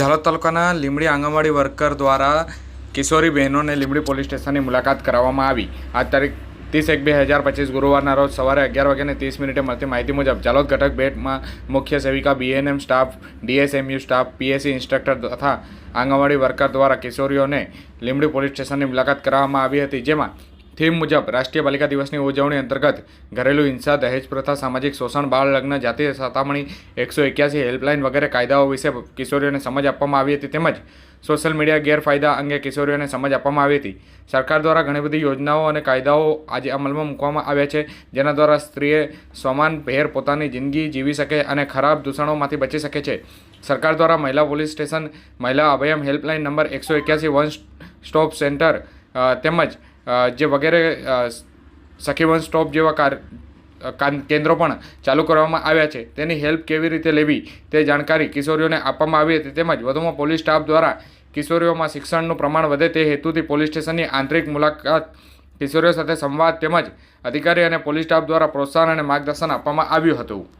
ઝાલોદ તાલુકાના લીમડી આંગણવાડી વર્કર દ્વારા કિશોરી બહેનોને લીમડી પોલીસ સ્ટેશનની મુલાકાત કરાવવામાં આવી. આ તારીખ ત્રીસ એક બે હજાર પચીસ ગુરુવારના રોજ સવારે અગિયાર વાગ્યાને ત્રીસ મિનિટે મળતી માહિતી મુજબ ઝાલોદ ઘટક બેટમાં મુખ્ય સેવિકા B N M staff D S M U staff P S C instructor તથા આંગણવાડી વર્કર દ્વારા કિશોરીઓને લીમડી પોલીસ સ્ટેશનની મુલાકાત કરાવવામાં આવી હતી, જેમાં થીમ મુજબ રાષ્ટ્રીય બાલિકા દિવસની ઉજવણી અંતર્ગત ઘરેલુ હિંસા, દહેજ પ્રથા, સામાજિક શોષણ બાળ લગ્ન જાતીય સતામણી, એકસો એક્યાસી હેલ્પલાઇન વગેરે કાયદાઓ વિશે કિશોરીઓને સમજ આપવામાં આવી હતી તેમજ સોશિયલ મીડિયા ગેરફાયદા અંગે કિશોરીઓને સમજ આપવામાં આવી હતી. સરકાર દ્વારા ઘણી બધી યોજનાઓ અને કાયદાઓ આજે અમલમાં મૂકવામાં આવ્યા છે, જેના દ્વારા સ્ત્રીએ સમાન ભેર પોતાની જિંદગી જીવી શકે અને ખરાબ દૂષણોમાંથી બચી શકે છે. સરકાર દ્વારા મહિલા પોલીસ સ્ટેશન, મહિલા અભયમ હેલ્પલાઇન નંબર એકસો એક્યાસી વન સ્ટોપ સેન્ટર તેમજ જે વગેરે સખીવન સ્ટોપ જેવા કાર કાન- કેન્દ્રો પણ ચાલુ કરવામાં આવ્યા છે. તેની હેલ્પ કેવી રીતે લેવી તે જાણકારી કિશોરીઓને આપવામાં આવી હતી. તેમજ વધુમાં પોલીસ સ્ટાફ દ્વારા કિશોરીઓમાં શિક્ષણનું પ્રમાણ વધે તે હેતુથી પોલીસ સ્ટેશનની આંતરિક મુલાકાત કિશોરીઓ સાથે સંવાદ તેમજ અધિકારી અને પોલીસ સ્ટાફ દ્વારા પ્રોત્સાહન અને માર્ગદર્શન આપવામાં આવ્યું હતું.